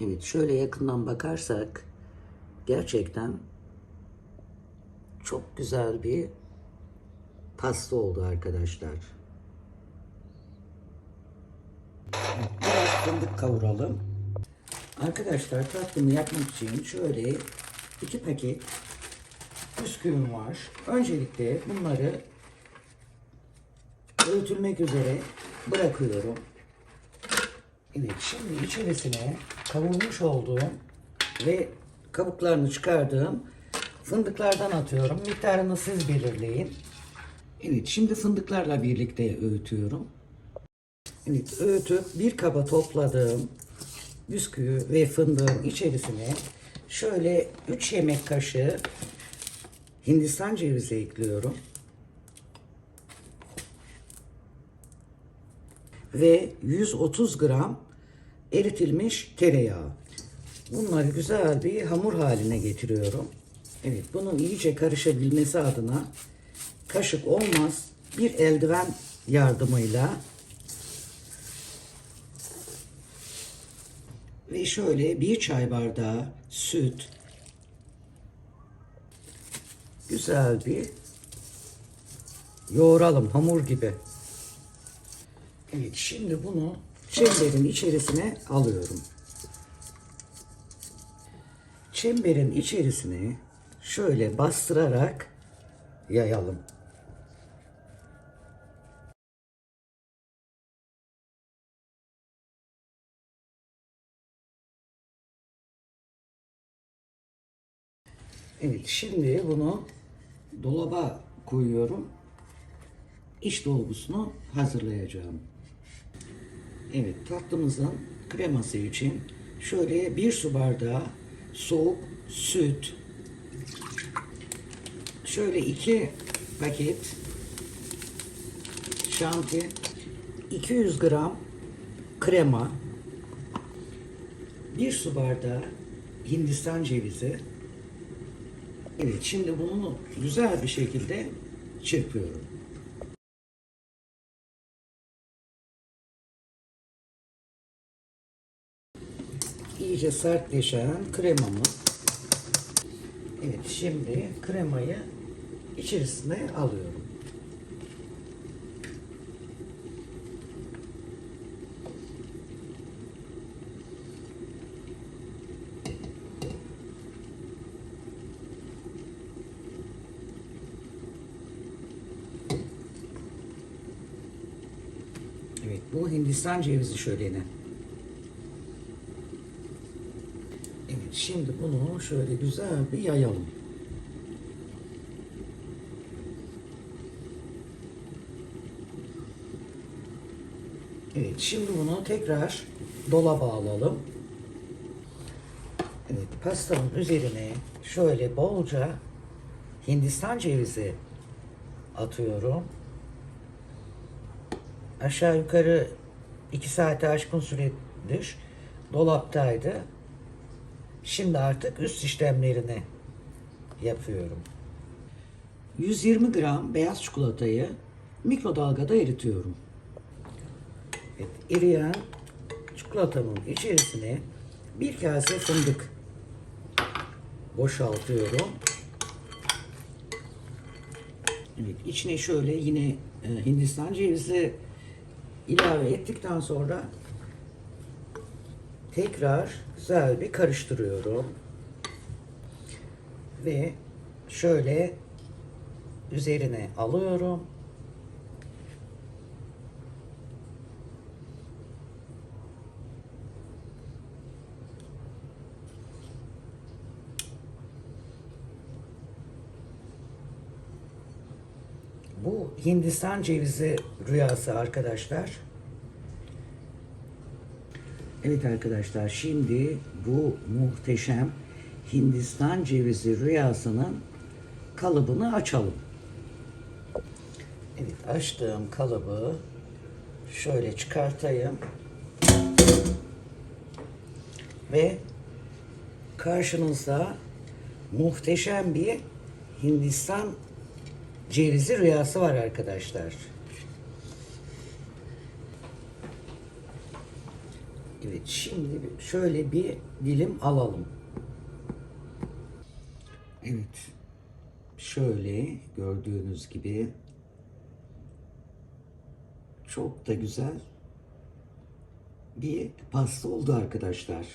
Evet şöyle yakından bakarsak gerçekten çok güzel bir pasta oldu arkadaşlar. Biraz fındık kavuralım. Arkadaşlar tatlımı yapmak için şöyle iki paket bisküvim var. Öncelikle bunları öğütülmek üzere bırakıyorum. Evet şimdi içerisine kavurmuş olduğum ve kabuklarını çıkardığım fındıklardan atıyorum. Miktarını siz belirleyin. Evet şimdi fındıklarla birlikte öğütüyorum. Evet öğütüp bir kaba topladığım bisküvi ve fındığın içerisine şöyle 3 yemek kaşığı Hindistan cevizi ekliyorum. Ve 130 gram eritilmiş tereyağı. Bunları güzel bir hamur haline getiriyorum. Evet bunun iyice karışabilmesi adına kaşık olmaz bir eldiven yardımıyla ve şöyle bir çay bardağı süt güzel bir yoğuralım hamur gibi. Evet şimdi bunu çemberin içerisine alıyorum. Çemberin içerisine şöyle bastırarak yayalım. Evet şimdi bunu dolaba koyuyorum. İç dolgusunu hazırlayacağım. Evet tatlımızın kreması için şöyle bir su bardağı soğuk süt şöyle iki paket şanti 200 gram krema bir su bardağı hindistan cevizi Evet şimdi bunu güzel bir şekilde çırpıyorum. İyice sertleşen kremamı Evet şimdi kremayı içerisine alıyorum. Evet bu Hindistan cevizi şöleni. Evet şimdi bunu şöyle güzel bir yayalım. Evet şimdi bunu tekrar dolaba alalım. Evet pastanın üzerine şöyle bolca Hindistan cevizi atıyorum. Aşağı yukarı 2 saate aşkın süredir dolaptaydı. Şimdi artık üst işlemlerini yapıyorum. 120 gram beyaz çikolatayı mikrodalgada eritiyorum. Evet, eriyen çikolatamın içerisine bir kase fındık boşaltıyorum. Evet, içine şöyle yine e, Hindistan cevizi ilave ettikten sonra tekrar güzel bir karıştırıyorum. Ve şöyle üzerine alıyorum. Bu Hindistan cevizi rüyası arkadaşlar. Evet arkadaşlar şimdi bu muhteşem Hindistan cevizi rüyasının kalıbını açalım. Evet açtığım kalıbı şöyle çıkartayım. Ve karşınızda muhteşem bir Hindistan cevizi rüyası var arkadaşlar. Evet şimdi şöyle bir dilim alalım. Evet. Şöyle gördüğünüz gibi çok da güzel bir pasta oldu arkadaşlar.